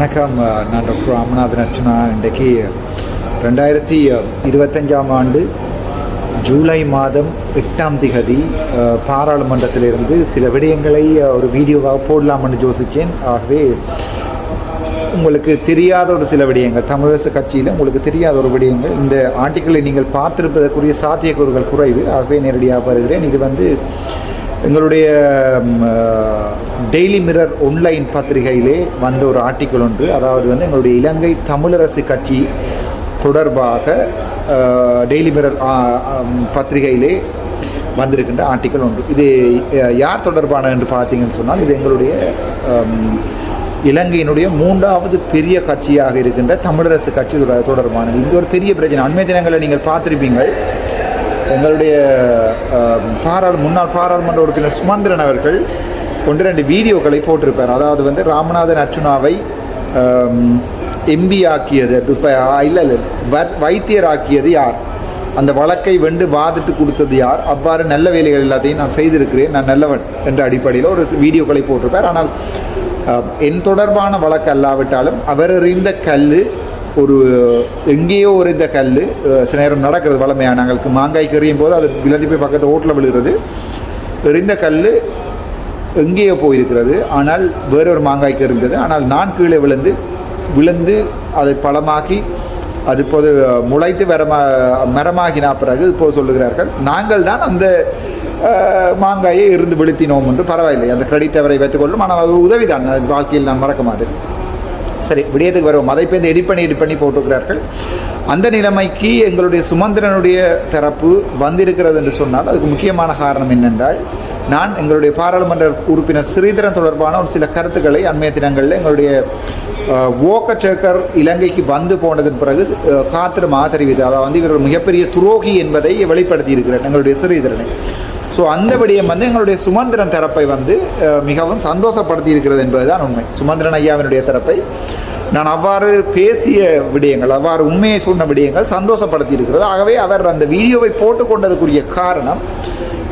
வணக்கம் நான் டாக்டர் ராமநாதன் அர்ச்சனா இன்றைக்கு ரெண்டாயிரத்தி இருபத்தஞ்சாம் ஆண்டு ஜூலை மாதம் எட்டாம் திகதி பாராளுமன்றத்திலிருந்து சில விடயங்களை ஒரு வீடியோவாக போடலாம்னு யோசித்தேன் ஆகவே உங்களுக்கு தெரியாத ஒரு சில விடயங்கள் தமிழரசு கட்சியில் உங்களுக்கு தெரியாத ஒரு விடயங்கள் இந்த ஆர்டிக்கிளை நீங்கள் பார்த்திருப்பதற்குரிய சாத்தியக்கூறுகள் குறைவு. ஆகவே நேரடியாக வருகிறேன். இது வந்து எங்களுடைய டெய்லி மிரர் ஒன்லைன் பத்திரிகையிலே வந்த ஒரு ஆர்டிக்கல் ஒன்று. அதாவது வந்து எங்களுடைய இலங்கை தமிழரசு கட்சி தொடர்பாக டெய்லி மிரர் பத்திரிகையிலே வந்திருக்கின்ற ஆர்டிக்கல் ஒன்று. இது யார் தொடர்பான என்று பார்த்தீங்கன்னு சொன்னால் இது எங்களுடைய இலங்கையினுடைய மூன்றாவது பெரிய கட்சியாக இருக்கின்ற தமிழரசு கட்சி தொடர்பானது இது ஒரு பெரிய பிரச்சனை. அண்மை தினங்களை நீங்கள் பார்த்திருப்பீங்கள். எங்களுடைய அஹ், பாராளு முன்னாள் பாராளுமன்ற உறுப்பினர் சுமந்திரன் அவர்கள் ஒன்று ரெண்டு வீடியோக்களை போட்டிருப்பார். அதாவது வந்து ராமநாதன் அர்ச்சுனாவை எம்பி ஆக்கியது இல்லை இல்லை வ- வைத்தியராக்கியது யார்? அந்த வழக்கை வென்று வாதிட்டு கொடுத்தது யார்? அவ்வாறு நல்ல வேலைகள் எல்லாத்தையும் நான் செய்திருக்கிறேன் நான் நல்லவன் என்ற அடிப்படையில் ஒரு வீடியோக்களை போட்டிருப்பார். ஆனால் என் தொடர்பான வழக்கு அல்லாவிட்டாலும் அவர் எறிந்த கல் ஒரு எங்கேயோ ஒரு இந்த கல் சில நேரம் நடக்கிறது வளமையாக நாங்களுக்கு மாங்காய்க்கு எறியும் போது அது விலதி போய் பக்கத்து ஓட்டில் விழுகிறது. எறிந்த கல் எங்கேயோ போயிருக்கிறது. ஆனால் வேறொரு மாங்காய்க்கு இருந்தது. ஆனால் நான் கீழே விழுந்து விழுந்து அதை பழமாக்கி அது இப்போது முளைத்து வரமா மரமாகின பிறகு இப்போது சொல்லுகிறார்கள் நாங்கள் தான் அந்த மாங்காயை இருந்து விழுத்தினோம் என்று. பரவாயில்லை. அந்த கிரெடிட் அவரை வைத்துக்கொள்ளும் ஆனால் அது உதவிதான். வாழ்க்கையில் நான் மறக்க மாட்டேன். சரி விடயத்துக்கு வருவோம். அதை இப்போ எடிட் பண்ணி எடிட் பண்ணி போட்டிருக்கிறார்கள். அந்த நிலைமைக்கு எங்களுடைய சுமந்திரனுடைய தரப்பு வந்திருக்கிறது என்று சொன்னால் அதுக்கு முக்கியமான காரணம் என்னென்றால் நான் எங்களுடைய பாராளுமன்ற உறுப்பினர் ஸ்ரீதரன் தொடர்பான ஒரு சில கருத்துக்களை அண்மைய தினங்களில் எங்களுடைய ஓக்கச்சேக்கர் இலங்கைக்கு வந்து போனதன் பிறகு காத்திரமாக தெரிவித்தார். அதாவது வந்து இவர் மிகப்பெரிய துரோகி என்பதை வெளிப்படுத்தி இருக்கிறார் எங்களுடைய ஸ்ரீதரனை. ஸோ அந்த விடயம் வந்து எங்களுடைய சுமந்திரன் தரப்பை வந்து மிகவும் சந்தோஷப்படுத்தி இருக்கிறது என்பதுதான் உண்மை. சுமந்திரன் ஐயாவினுடைய தரப்பை நான் அவ்வாறு பேசிய விடயங்கள் அவ்வாறு உண்மையை சொன்ன விடயங்கள் சந்தோஷப்படுத்தி இருக்கிறது. ஆகவே அவர் அந்த வீடியோவை போட்டுக்கொண்டதுக்குரிய காரணம்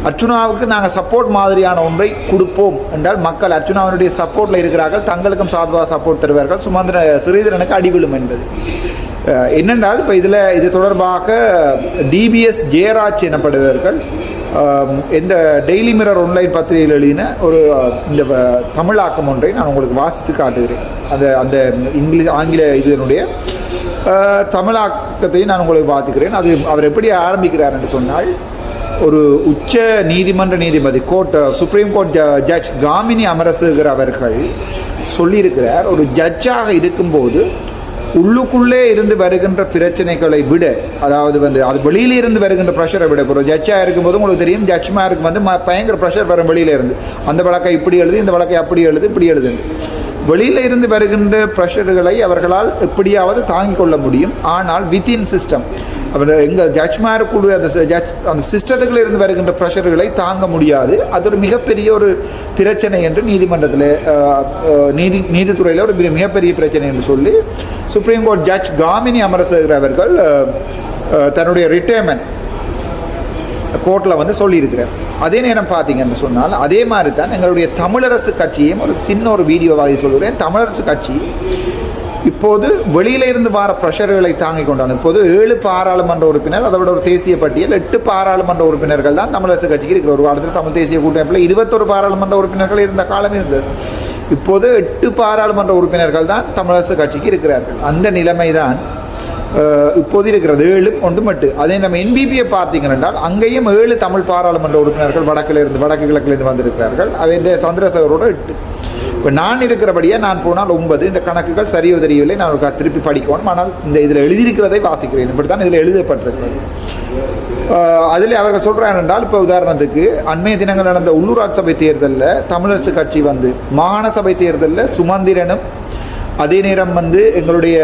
அர்ச்சுனாவுக்கு நாங்கள் சப்போர்ட் மாதிரியான ஒன்றை கொடுப்போம் என்றால் மக்கள் அர்ச்சுனாவினுடைய சப்போர்ட்டில் இருக்கிறார்கள் தங்களுக்கும் சாதுவா சப்போர்ட் தருவார்கள் சுமந்திர ஸ்ரீதரனுக்கு அடிவிழும் என்பது. என்னென்றால் இப்போ இதில் இது தொடர்பாக டிபிஎஸ் ஜெயராஜ் எனப்படுபவர்கள் எந்த இந்த டெய்லி மிரர் ஆன்லைன் பத்திரிகையில் எழுதின ஒரு இந்த தமிழாக்கம் ஒன்றை நான் உங்களுக்கு வாசித்து காட்டுகிறேன். அந்த அந்த இங்கிலீஷ் ஆங்கில இதனுடைய தமிழாக்கத்தையும் தமிழாக்கத்தை நான் உங்களுக்கு பார்த்துக்கிறேன் அது அவர் எப்படி ஆரம்பிக்கிறார் என்று சொன்னால் ஒரு உச்ச நீதிமன்ற நீதிபதி கோர்ட் சுப்ரீம் கோர்ட் ஜ- ஜட்ஜ் காமினி அமரசேகர் அவர்கள் சொல்லியிருக்கிறார் ஒரு ஜட்ஜாக இருக்கும்போது உள்ளுக்குள்ளே இருந்து வருகின்ற பிரச்சனைகளை விட அதாவது வந்து அது வெளியில இருந்து வருகின்ற ப்ரெஷரை விட இப்போ ஜட்ஜாக இருக்கும்போது உங்களுக்கு தெரியும் ஜட்ஜ்மாருக்கு வந்து ம- பயங்கர ப்ரெஷர் வரும் வெளியில இருந்து. அந்த வழக்கை இப்படி எழுது இந்த வழக்கை அப்படி எழுது இப்படி எழுது. வெளியில இருந்து வருகின்ற ப்ரெஷர்களை அவர்களால் எப்படியாவது தாங்கிக் கொள்ள முடியும். ஆனால் வித்தின் சிஸ்டம் அவர் எங்கள் ஜட்ஜ்மாருக்குள்ள அந்த ஜட்ஜ் அந்த சிஸ்டத்துக்குள்ள இருந்து வருகின்ற ப்ரெஷர்களை தாங்க முடியாது. அது ஒரு மிகப்பெரிய ஒரு பிரச்சனை என்று நீதிமன்றத்தில் நீதி நீதித்துறையில் ஒரு மிக- மிகப்பெரிய பிரச்சனை என்று சொல்லி supreme court judge Gamini Amarasekara அவர்கள் தன்னுடைய ரிட்டையர்மெண்ட் கோர்ட்டில் வந்து சொல்லியிருக்கிறார். அதே நேரம் பார்த்தீங்கன்னு சொன்னால் அதே மாதிரி தான் எங்களுடைய தமிழரசு கட்சியும் ஒரு சின்ன ஒரு வீடியோவாக சொல்கிறேன் தமிழரசு கட்சி இப்போது வெளியில இருந்து வர ப்ரெஷர்களை தாங்கிக் கொண்டான். இப்போது ஏழு பாராளுமன்ற உறுப்பினர் அதை விட ஒரு தேசிய பட்டியல் எட்டு பாராளுமன்ற உறுப்பினர்கள் தான் தமிழரசு கட்சிக்கு இருக்கிற ஒரு காலத்தில் தமிழ் தேசிய கூட்டமைப்பில் இருபத்தொரு பாராளுமன்ற உறுப்பினர்கள் இருந்த காலம் இருந்தது. இப்போது எட்டு பாராளுமன்ற உறுப்பினர்கள் தான் தமிழரசு கட்சிக்கு இருக்கிறார்கள். அந்த நிலைமை தான் இப்போது இருக்கிறது. ஏழு ஒன்று மட்டு அதே நம்ம என்பிபியை பார்த்தீங்க என்றால் அங்கேயும் ஏழு தமிழ் பாராளுமன்ற உறுப்பினர்கள் வடக்கிலிருந்து வடக்கு கிழக்கிலிருந்து வந்திருக்கிறார்கள். அவருடைய சந்திரசேகரோட எட்டு. இப்போ நான் இருக்கிறபடியாக நான் போனால் ஒன்பது. இந்த கணக்குகள் சரியோ தெரியவில்லை. நான் திருப்பி படிக்கணும். ஆனால் இந்த இதில் எழுதியிருக்கிறதை வாசிக்கிறேன். இப்படி தான் இதில் எழுதப்பட்டிருக்கிறது. அதில் அவர்கள் சொல்கிறார் என்றால் இப்போ உதாரணத்துக்கு அண்மைய தினங்கள் நடந்த உள்ளூராட்சி சபை தேர்தலில் தமிழரசு கட்சி வந்து மாகாண சபை தேர்தலில் சுமந்திரனும் அதே நேரம் வந்து எங்களுடைய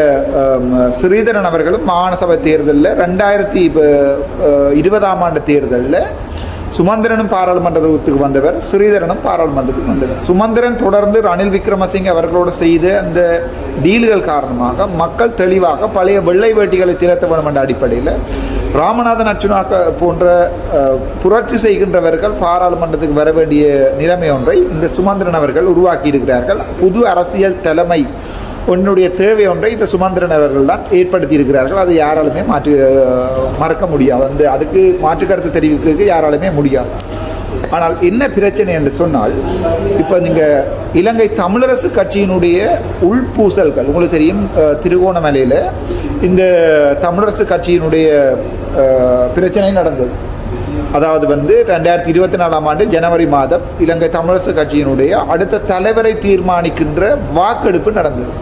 ஸ்ரீதரன் அவர்களும் மாகாண சபை தேர்தலில் ரெண்டாயிரத்தி இருபதாம் ஆண்டு தேர்தலில் சுமந்திரனும் பாராளுமன்றத்துக்கு வந்தவர் ஸ்ரீதரனும் பாராளுமன்றத்துக்கு வந்தவர். சுமந்திரன் தொடர்ந்து ரணில் விக்ரமசிங்க அவர்களோடு செய்த அந்த டீல்கள் காரணமாக மக்கள் தெளிவாக பழைய வெள்ளை வேட்டிகளை திறத்த வேண்டும் என்ற அடிப்படையில் ராமநாதன் அர்ஜுனாக்க போன்ற புரட்சி செய்கின்றவர்கள் பாராளுமன்றத்துக்கு வர வேண்டிய நிலைமை ஒன்றை இந்த சுமந்திரன் அவர்கள் உருவாக்கி இருக்கிறார்கள் புது அரசியல் தலைமை உன்னுடைய தேவை ஒன்றை இந்த சுமந்திரன் அவர்கள் தான் ஏற்படுத்தி இருக்கிறார்கள் அதை யாராலுமே மாற்று மறக்க முடியாது. அந்த அதுக்கு மாற்று கருத்து தெரிவிக்கிறதுக்கு யாராலுமே முடியாது. ஆனால் என்ன பிரச்சனை என்று சொன்னால் இப்போ நீங்கள் இலங்கை தமிழரசு கட்சியினுடைய உள்பூசல்கள் உங்களுக்கு தெரியும் திருகோணமலையில் இந்த தமிழரசு கட்சியினுடைய பிரச்சனை நடந்தது. அதாவது வந்து ரெண்டாயிரத்தி இருபத்தி நாலாம் ஆண்டு ஜனவரி மாதம் இலங்கை தமிழரசு கட்சியினுடைய அடுத்த தலைவரை தீர்மானிக்கின்ற வாக்கெடுப்பு நடந்தது.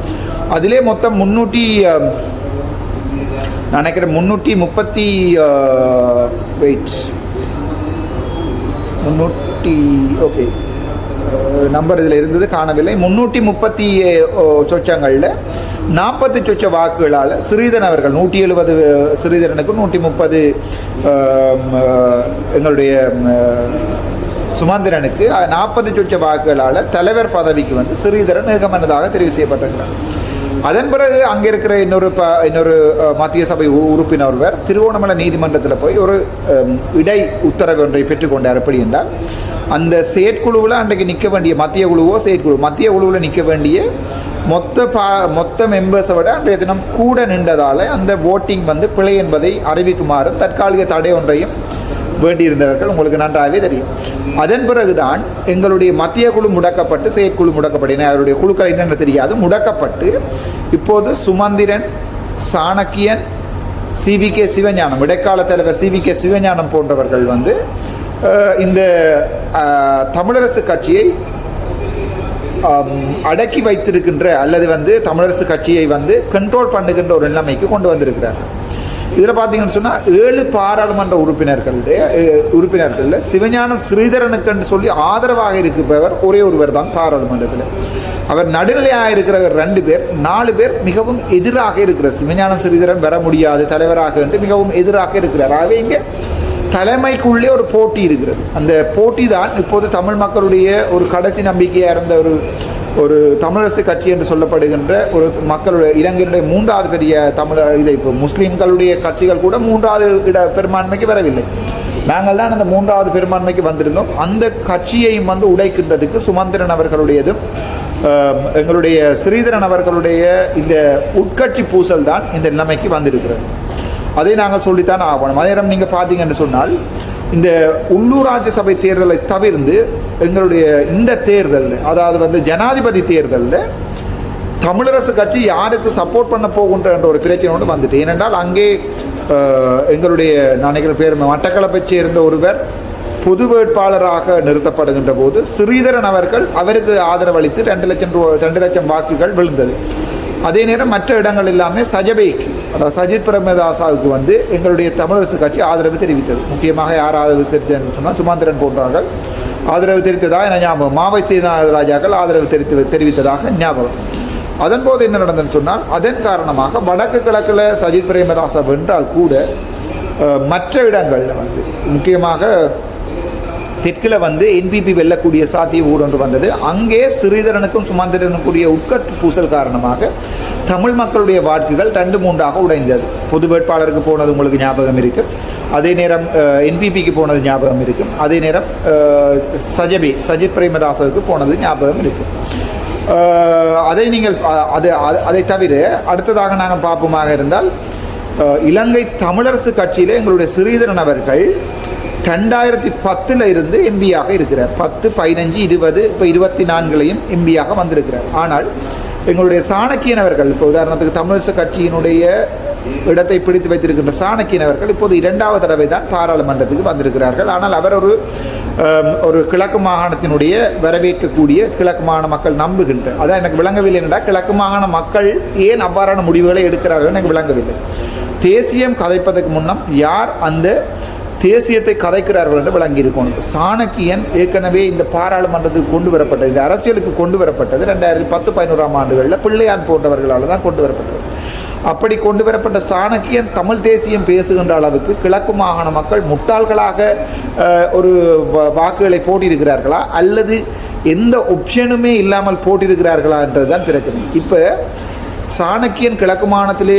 அதிலே மொத்தம் முன்னூற்றி நினைக்கிறேன் முன்னூற்றி முப்பத்தி வெயிட் முன்னூற்றி ஓகே நம்பர் இதில் இருந்தது காணவில்லை. முன்னூற்றி முப்பத்தி சொச்சங்களில் நாற்பத்தி சொச்ச வாக்குகளால் ஸ்ரீதன் அவர்கள் நூற்றி எழுபது ஸ்ரீதரனுக்கு நூற்றி முப்பது எங்களுடைய சுமந்திரனுக்கு நாற்பது சொச்ச வாக்குகளால் தலைவர் பதவிக்கு வந்து ஸ்ரீதரன் ஏகமனதாக தெரிவு செய்யப்பட்டிருக்கிறார். அதன் பிறகு அங்கே இருக்கிற இன்னொரு ப இன்னொரு மத்திய சபை உ- உறுப்பினர் ஒருவர் திருவோணமலை நீதிமன்றத்தில் போய் ஒரு இடை உத்தரவு ஒன்றை பெற்றுக்கொண்டார். எப்படி என்றால் அந்த செயற்குழுவில் அன்றைக்கு நிற்க வேண்டிய மத்திய குழுவோ செயற்குழு மத்திய குழுவில் நிற்க வேண்டிய மொத்த பா மொத்த மெம்பர்ஸை விட அன்றைய தினம் கூட நின்றதால் அந்த ஓட்டிங் வந்து பிழை என்பதை அறிவிக்குமாறு தற்காலிக தடை ஒன்றையும் வேண்டியிருந்தவர்கள் உங்களுக்கு நன்றாகவே தெரியும். அதன் பிறகுதான் எங்களுடைய மத்திய குழு முடக்கப்பட்டு செயற்குழு முடக்கப்பட்டன அவருடைய குழுக்கள் என்னென்ன தெரியாது முடக்கப்பட்டு இப்போது சுமந்திரன் சாணக்கியன் சிவிகே சிவஞானம் இடைக்கால தலைவர் சிவிகே சிவஞானம் போன்றவர்கள் வந்து இந்த தமிழரசு கட்சியை அடக்கி வைத்திருக்கின்ற அல்லது வந்து தமிழரசு கட்சியை வந்து கண்ட்ரோல் பண்ணுகின்ற ஒரு நிலைமைக்கு கொண்டு வந்திருக்கிறார்கள். இதில் பார்த்தீங்கன்னு சொன்னால் ஏழு பாராளுமன்ற உறுப்பினர்களுடைய உறுப்பினர்களில் சிவஞானம் ஸ்ரீதரனுக்குன்னு சொல்லி ஆதரவாக இருப்பவர் ஒரே ஒருவர் தான் பாராளுமன்றத்தில். அவர் நடுநிலையாக இருக்கிற ரெண்டு பேர் நாலு பேர் மிகவும் எதிராக இருக்கிறார் சிவஞான ஸ்ரீதரன் வர முடியாது தலைவராக என்று மிகவும் எதிராக இருக்கிறார். ஆகவே இங்கே தலைமைக்குள்ளே ஒரு போட்டி இருக்கிறது. அந்த போட்டி தான் இப்போது தமிழ் மக்களுடைய ஒரு கடைசி நம்பிக்கையாக இருந்த ஒரு ஒரு தமிழரசு கட்சி என்று சொல்லப்படுகின்ற ஒரு மக்களுடைய இலங்கையினுடைய மூன்றாவது பெரிய தமிழ இதை இப்போ முஸ்லீம்களுடைய கட்சிகள் கூட மூன்றாவது இட பெரும்பான்மைக்கு வரவில்லை. நாங்கள் தான் அந்த மூன்றாவது பெரும்பான்மைக்கு வந்திருந்தோம். அந்த கட்சியையும் வந்து உடைக்கின்றதுக்கு சுமந்திரன் அவர்களுடையதும் எங்களுடைய ஸ்ரீதரன் அவர்களுடைய இந்த உட்கட்சி பூசல் தான் இந்த நிலைமைக்கு வந்திருக்கிறது. அதை நாங்கள் சொல்லித்தான் ஆகணும். அதே நேரம் நீங்கள் பார்த்தீங்கன்னு சொன்னால் இந்த உள்ளூராட்சி சபை தேர்தலை தவிர்த்து எங்களுடைய இந்த தேர்தலில் அதாவது வந்து ஜனாதிபதி தேர்தலில் தமிழரசு கட்சி யாருக்கு சப்போர்ட் பண்ண போகின்ற என்ற ஒரு பிரச்சனை ஒன்று வந்துட்டு. ஏனென்றால் அங்கே எங்களுடைய நான் நினைக்கிற பேர் மட்டக்களப்பை சேர்ந்த ஒருவர் பொது வேட்பாளராக நிறுத்தப்படுகின்ற போது ஸ்ரீதரன் அவர்கள் அவருக்கு ஆதரவளித்து ரெண்டு லட்சம் ரூபா ரெண்டு லட்சம் வாக்குகள் விழுந்தது. அதே நேரம் மற்ற இடங்கள் எல்லாமே சஜபைக்கு. அதாவது சஜித் பிரேமதாசாவுக்கு வந்து எங்களுடைய தமிழரசு கட்சி ஆதரவு தெரிவித்தது. முக்கியமாக யார் ஆதரவு தெரிவித்ததுன்னு சொன்னால் சுமந்திரன் போன்றவர்கள் ஆதரவு தெரிவித்ததாக என ஞாபகம். மாவை சீதாநாத ராஜாக்கள் ஆதரவு தெரிவித்து தெரிவித்ததாக ஞாபகம். அதன் போது என்ன நடந்ததுன்னு சொன்னால் அதன் காரணமாக வடக்கு கிழக்கில் சஜித் பிரேமதாசா வென்றால் கூட மற்ற இடங்களில் வந்து முக்கியமாக தெற்கில் வந்து என்பிபி வெல்லக்கூடிய சாத்திய ஊடொன்று வந்தது. அங்கே சிறீதரனுக்கும் சுமந்திரனுக்குரிய உட்கட்டு பூசல் காரணமாக தமிழ் மக்களுடைய வாக்குகள் ரெண்டு மூன்றாக உடைந்தது. பொது வேட்பாளருக்கு போனது உங்களுக்கு ஞாபகம் இருக்கு. அதே நேரம் என்பிபிக்கு போனது ஞாபகம் இருக்கும் அதே நேரம் சஜபி சஜித் பிரேமதாசவுக்கு போனது ஞாபகம் இருக்கும் அதை நீங்கள் அது அது- அதை தவிர அடுத்ததாக நாங்கள் பார்ப்போமாக இருந்தால் இலங்கை தமிழரசு கட்சியில் எங்களுடைய ஸ்ரீதரன் அவர்கள் ரெண்டாயிரத்தி பத்தில் இருந்து எம்பியாக இருக்கிறார். பத்து பதினஞ்சு இருபது இப்போ இருபத்தி நான்குலையும் எம்பியாக வந்திருக்கிறார். ஆனால் எங்களுடைய சாணக்கியனவர்கள் இப்போ உதாரணத்துக்கு தமிழரசு கட்சியினுடைய இடத்தை பிடித்து வைத்திருக்கின்ற சாணக்கியனவர்கள் இப்போது இரண்டாவது தடவை தான் பாராளுமன்றத்துக்கு வந்திருக்கிறார்கள். ஆனால் அவர் ஒரு ஒரு கிழக்கு மாகாணத்தினுடைய வரவேற்கக்கூடிய கிழக்கு மாகாண மக்கள் நம்புகின்ற அதான் எனக்கு விளங்கவில்லை என்றால் கிழக்கு மாகாண மக்கள் ஏன் அவ்வாறான முடிவுகளை எடுக்கிறார்கள் எனக்கு விளங்கவில்லை. தேசியம் கதைப்பதற்கு முன்னம் யார் அந்த தேசியத்தை கதைக்கிறார்கள் என்று விளங்கியிருக்கணும் சாணக்கியன் ஏற்கனவே இந்த பாராளுமன்றத்துக்கு கொண்டு வரப்பட்டது இந்த அரசியலுக்கு கொண்டு வரப்பட்டது ரெண்டாயிரத்தி பத்து பதினோராம் ஆண்டுகளில் பிள்ளையான் போன்றவர்களால் தான் கொண்டு வரப்பட்டது. அப்படி கொண்டு வரப்பட்ட சாணக்கியன் தமிழ் தேசியம் பேசுகின்ற அளவுக்கு கிழக்கு மாகாண மக்கள் முட்டாள்களாக ஒரு வாக்குகளை போட்டியிருக்கிறார்களா அல்லது எந்த ஒப்ஷனுமே இல்லாமல் போட்டியிருக்கிறார்களா என்றதுதான் பிரச்சனை. இப்போ சாணக்கியன் கிழக்கு மாநிலத்திலே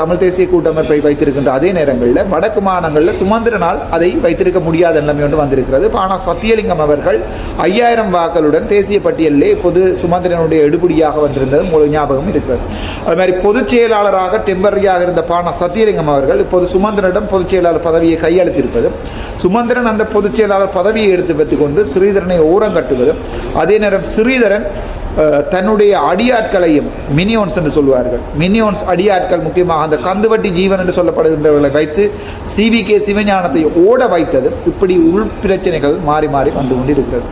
தமிழ் தேசிய கூட்டமைப்பை வைத்திருக்கின்ற அதே நேரங்களில் வடக்கு மாநிலங்களில் சுமந்திரனால் அதை வைத்திருக்க முடியாத நிலைமை ஒன்று வந்திருக்கிறது. ஆனால் சத்தியலிங்கம் அவர்கள் ஐயாயிரம் வாக்களுடன் தேசிய பட்டியலிலே பொது சுமந்திரனுடைய எடுபடியாக வந்திருந்தது. உங்களுக்கு ஞாபகம் இருக்கிறது. அது மாதிரி பொதுச் செயலாளராக டெம்பரரியாக இருந்த பானா சத்தியலிங்கம் அவர்கள் இப்போது சுமந்திரனிடம் பொதுச் செயலாளர் பதவியை கையளித்திருப்பது சுமந்திரன் அந்த பொதுச் செயலாளர் பதவியை எடுத்து வைத்துக்கொண்டு ஸ்ரீதரனை ஓரம் கட்டுவதும் அதே நேரம் ஸ்ரீதரன் தன்னுடைய அடியாட்களையும் மினியோன்ஸ் என்று சொல்வார்கள். மினியோன்ஸ் அடியாட்கள் முக்கியமாக அந்த கந்துவட்டி ஜீவன் என்று சொல்லப்படுகின்றவர்களை வைத்து சிவிகே சிவஞானத்தை ஓட வைத்தது. இப்படி உள் பிரச்சனைகள் மாறி மாறி வந்து கொண்டிருக்கிறது.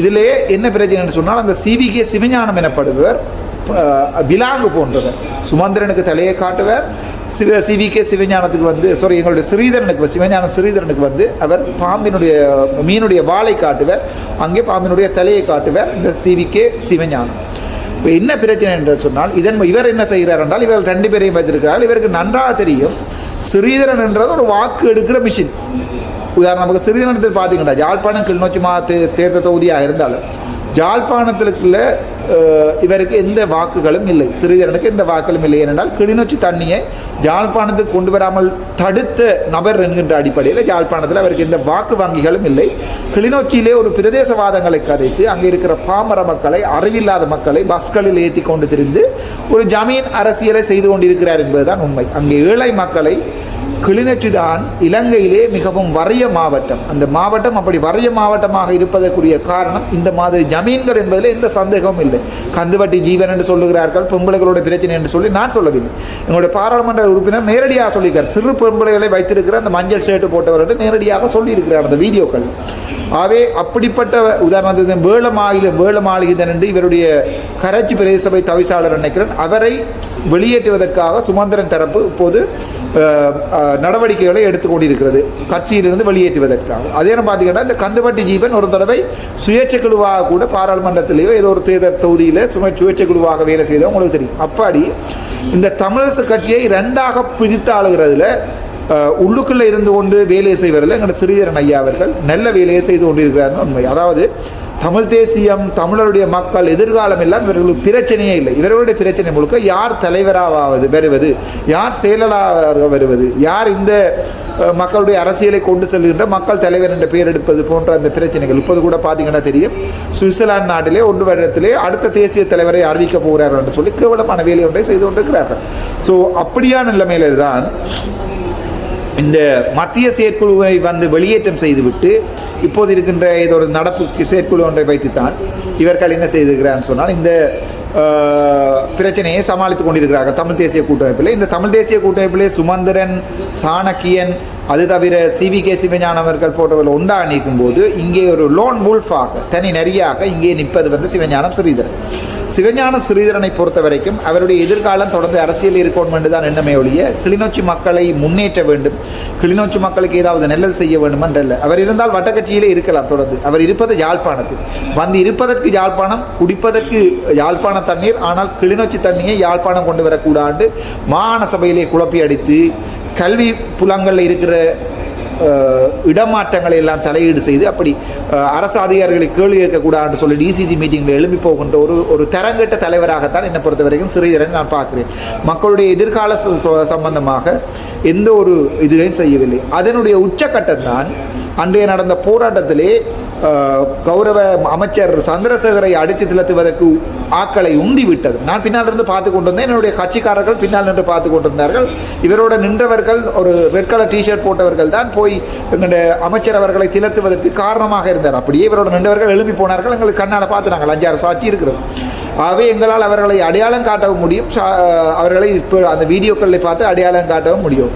இதிலே என்ன பிரச்சனை சொன்னால் அந்த சிவிகே சிவஞானம் எனப்படுபவர் விலாங்கு போன்றவர். சுமந்திரனுக்கு தலையை காட்டுவர் சிவ சிவிகே சிவஞானத்துக்கு வந்து சாரி எங்களுடைய ஸ்ரீதரனுக்கு சிவஞான ஸ்ரீதரனுக்கு வந்து அவர் பாம்பினுடைய மீனுடைய வாளை காட்டுவர் அங்கே பாம்பினுடைய தலையை காட்டுவர் இந்த சிவிகே சிவஞானம். இப்போ என்ன பிரச்சனை என்று சொன்னால் இதன் இவர் என்ன செய்கிறார் என்றால் இவர் ரெண்டு பேரையும் வைத்திருக்கிறார் இவருக்கு நன்றாக தெரியும் ஸ்ரீதரன் என்றது ஒரு வாக்கு எடுக்கிற மிஷின். உதாரணம் நமக்கு சிறிதனத்தில் பார்த்தீங்கன்னா யாழ்ப்பாணம் கிளிநொச்சி மா தே தேர்தல் தொகுதியாக இருந்தாலும் யாழ்ப்பாணத்திற்குள்ள இவருக்கு எந்த வாக்குகளும் இல்லை. சிறிதரனுக்கு எந்த வாக்குகளும் இல்லை. ஏனென்றால் கிளிநொச்சி தண்ணியை யாழ்ப்பாணத்துக்கு கொண்டு வராமல் தடுத்த நபர் என்கின்ற அடிப்படையில் யாழ்ப்பாணத்தில் அவருக்கு எந்த வாக்கு வங்கிகளும் இல்லை. கிளிநொச்சியிலே ஒரு பிரதேசவாதங்களை கதைத்து அங்கே இருக்கிற பாமர மக்களை அறிவில்லாத மக்களை பஸ்களில் ஏற்றி கொண்டு திரிந்து ஒரு ஜமீன் அரசியலை செய்து கொண்டிருக்கிறார் என்பதுதான் உண்மை. அங்கே ஏழை மக்களை கிளிநொச்சி தான் இலங்கையிலே மிகவும் வறிய மாவட்டம். அந்த மாவட்டம் அப்படி வறிய மாவட்டமாக இருப்பதற்குரிய காரணம் இந்த மாதிரி ஜமீன்கள் என்பதில் எந்த சந்தேகமும் இல்லை. கந்துவட்டி ஜீவன் என்று சொல்லுகிறார்கள் பொம்பளைகளோட பிரச்சனை என்று சொல்லி நான் சொல்லவில்லை. எங்களுடைய பாராளுமன்ற உறுப்பினர் நேரடியாக சொல்லியிருக்கார். சிறு பொம்பளைகளை வைத்திருக்கிற அந்த மஞ்சள் ஷர்ட் போட்டவர் என்று நேரடியாக சொல்லியிருக்கிறார் அந்த வீடியோக்கள். ஆகவே அப்படிப்பட்ட உதாரணத்துக்கு வேள மாநிலம் வேள என்று இவருடைய கரைச்சி பிரதேச சபை தவிசாளர் நினைக்கிறேன் அவரை வெளியேற்றுவதற்காக சுமந்திரன் தரப்பு இப்போது நடவடிக்கைகளை எடுத்துக்கொண்டிருக்கிறது கட்சியிலிருந்து வெளியேற்றுவதற்காக. அதே நேரம் பார்த்தீங்கன்னா இந்த கந்துவட்டி ஜீவன் ஒரு தடவை சுயேட்சை குழுவாக கூட பாராளுமன்றத்திலேயோ ஏதோ ஒரு தேர்தல் தொகுதியில் சுமை சுயேட்சை குழுவாக வேலை செய்தோம் உங்களுக்கு தெரியும். அப்பாடி இந்த தமிழரசு கட்சியை ரெண்டாக பிரித்து ஆளுகிறதுல உள்ளுக்குள்ளே இருந்து கொண்டு வேலையை செய்வதில் எங்களோட சிறிதரன் ஐயா அவர்கள் நல்ல வேலையை செய்து கொண்டிருக்கிறார்னு உண்மை. அதாவது தமிழ் தேசியம் தமிழருடைய மக்கள் எதிர்காலம் எல்லாம் இவர்களுக்கு பிரச்சனையே இல்லை. இவர்களுடைய பிரச்சனை முழுக்க யார் தலைவராவது வருவது யார் செயலாளராக வருவது யார் இந்த மக்களுடைய அரசியலை கொண்டு செல்கின்ற மக்கள் தலைவர் என்ற பெயர் எடுப்பது போன்ற அந்த பிரச்சனைகள் இப்போது கூட பார்த்தீங்கன்னா தெரியும். சுவிட்சர்லாந்து நாட்டிலே ஒன்று வருடத்திலே அடுத்த தேசிய தலைவரை அறிவிக்க போகிறார்கள் என்று சொல்லி கேவலமான வேலை ஒன்றை செய்து கொண்டிருக்கிறார்கள். ஸோ அப்படியான நிலைமையில தான் இந்த மத்திய செயற்குழுவை வந்து வெளியேற்றம் செய்துவிட்டு இப்போது இருக்கின்ற இது ஒரு நடப்பு செயற்குழு ஒன்றை வைத்துத்தான் இவர்கள் என்ன செய்திருக்கிறான்னு சொன்னால் இந்த பிரச்சனையை சமாளித்துக் கொண்டிருக்கிறார்கள். தமிழ் தேசிய கூட்டமைப்பில். இந்த தமிழ் தேசிய கூட்டமைப்பிலே சுமந்திரன் சாணக்கியன் அது தவிர சிவி கே சிவஞானம் அவர்கள் போன்றவர்கள் ஒன்றாக நிற்கும் போது இங்கே ஒரு லோன் வூல்ஃபாக தனி நரியாக இங்கே நிற்பது வந்து சிவஞானம் ஸ்ரீதரன். சிவஞானம் ஸ்ரீதரனை பொறுத்த வரைக்கும் அவருடைய எதிர்காலம் தொடர்ந்து அரசியல் இருக்கணும் என்று தான் எண்ணமே ஒழிய கிளிநொச்சி மக்களை முன்னேற்ற வேண்டும். கிளிநொச்சி மக்களுக்கு ஏதாவது நல்லது செய்ய வேண்டும் என்றல்ல. அவர் இருந்தால் வட்டக்கட்சியிலே இருக்கலாம் தொடர்ந்து. அவர் இருப்பது யாழ்ப்பாணத்தில் வந்து இருப்பதற்கு யாழ்ப்பாணம் குடிப்பதற்கு யாழ்ப்பாண தண்ணீர் ஆனால் கிளிநொச்சி தண்ணியை யாழ்ப்பாணம் கொண்டு வரக்கூடாது மாகாண சபையிலே குழப்பி அடித்து கல்வி புலங்களில் இருக்கிற இடமாற்றங்களை எல்லாம் தலையீடு செய்து அப்படி அரசு அதிகாரிகளை கேள்வி கேட்கக்கூடாதுன்னு சொல்லி டிசிசி மீட்டிங்கில் எழுப்பி போகின்ற ஒரு ஒரு தரங்கட்ட தலைவராகத்தான் என்னை பொறுத்த வரைக்கும் சிறிதரன் நான் பார்க்குறேன். மக்களுடைய எதிர்கால ச- சம்பந்தமாக எந்த ஒரு இதுவையும் செய்யவில்லை. அதனுடைய உச்சக்கட்டம் தான் அன்றைய நடந்த போராட்டத்திலே கௌரவ அமைச்சர் சந்திரசேகரை அடித்து திலத்துவதற்கு ஆக்களை உந்தி விட்டது நான் பின்னால் இருந்து பார்த்து கொண்டிருந்தேன். என்னுடைய கட்சிக்காரர்கள் பின்னால் நின்று பார்த்து கொண்டிருந்தார்கள். இவரோட நின்றவர்கள் ஒரு ரெட் கலர் டிஷர்ட் போட்டவர்கள் தான் போய் எங்களுடைய அமைச்சர் அவர்களை திலத்துவதற்கு காரணமாக இருந்தார். அப்படியே இவரோட நின்றவர்கள் எழுப்பி போனார்கள். எங்களுக்கு கண்ணால் பார்த்து நாங்கள் அஞ்சாறு சாட்சி இருக்கிறது. ஆகவே எங்களால் அவர்களை அடையாளம் காட்டவும் முடியும். அவர்களை இப்போ அந்த வீடியோக்களை பார்த்து அடையாளம் காட்டவும் முடியும்.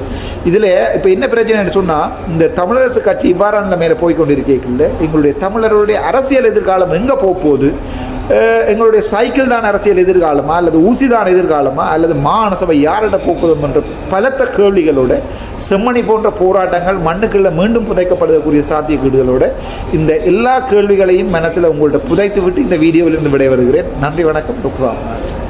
இதில் இப்போ என்ன பிரச்சனைன்னு சொன்னால் இந்த தமிழரசு கட்சி இவ்வாறான மேலே போய் எங்களுடைய தமிழருடைய அரசியல் எதிர்காலம் எங்கே போக போகுது? எங்களுடைய சைக்கிள் தான் அரசியல் எதிர்காலமா அல்லது ஊசி தான் எதிர்காலமா அல்லது மாகாண சபை யாரிட போக்குதும் என்ற பலத்த கேள்விகளோட செம்மணி போன்ற போராட்டங்கள் மண்ணுக்குள்ள மீண்டும் புதைக்கப்படுவதற்குரிய சாத்தியக்கூறுகளோட இந்த எல்லா கேள்விகளையும் மனசில் உங்கள்கிட்ட புதைத்து விட்டு இந்த வீடியோவிலிருந்து விடை வருகிறேன் நன்றி வணக்கம் டுக்ராம்